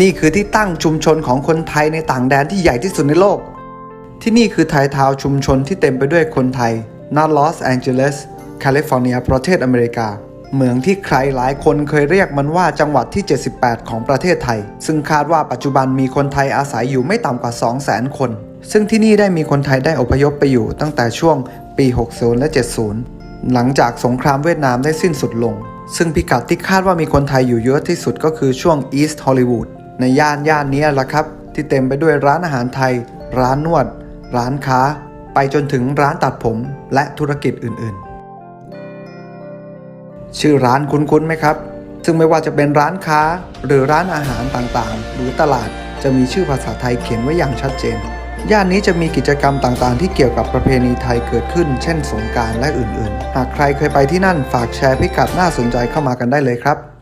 นี่คือที่ตั้งชุมชนของคนไทยในต่างแดนที่ใหญ่ที่สุดในโลก ที่นี่คือไทยทาวน์ชุมชนที่เต็มไปด้วยคนไทยณลอสแองเจลิสแคลิฟอร์เนียประเทศอเมริกา เมืองที่ใครหลายคนเคยเรียกมันว่าจังหวัดที่ 78 ของประเทศไทย ซึ่งคาดว่าปัจจุบันมีคนไทยอาศัยอยู่ไม่ต่ำกว่า 200,000 คน ซึ่งที่นี่ได้มีคนไทยได้อพยพไปอยู่ตั้งแต่ช่วงปี 60 และ 70 หลังจากสงครามเวียดนามได้สิ้นสุดลง ซึ่งพิกัดที่คาดว่ามีคนไทยอยู่เยอะที่สุดก็คือช่วงอีสต์ฮอลลีวูด ในย่านย่านนี้แหละครับ ที่เต็มไปด้วยร้านอาหารไทย ร้านนวด ร้านค้า ไปจนถึงร้านตัดผมและธุรกิจอื่นๆ ชื่อร้านคุ้นๆไหมครับ ซึ่งไม่ว่าจะเป็นร้านค้าหรือร้านอาหารต่างๆ หรือตลาดจะมีชื่อภาษาไทยเขียนไว้อย่างชัดเจน ย่านนี้จะมีกิจกรรมต่างๆ ที่เกี่ยวกับประเพณีไทยเกิดขึ้น เช่นสงการและอื่นๆ หากใครเคยไปที่นั่นฝากแชร์พิกัดน่าสนใจเข้ามากันได้เลยครับ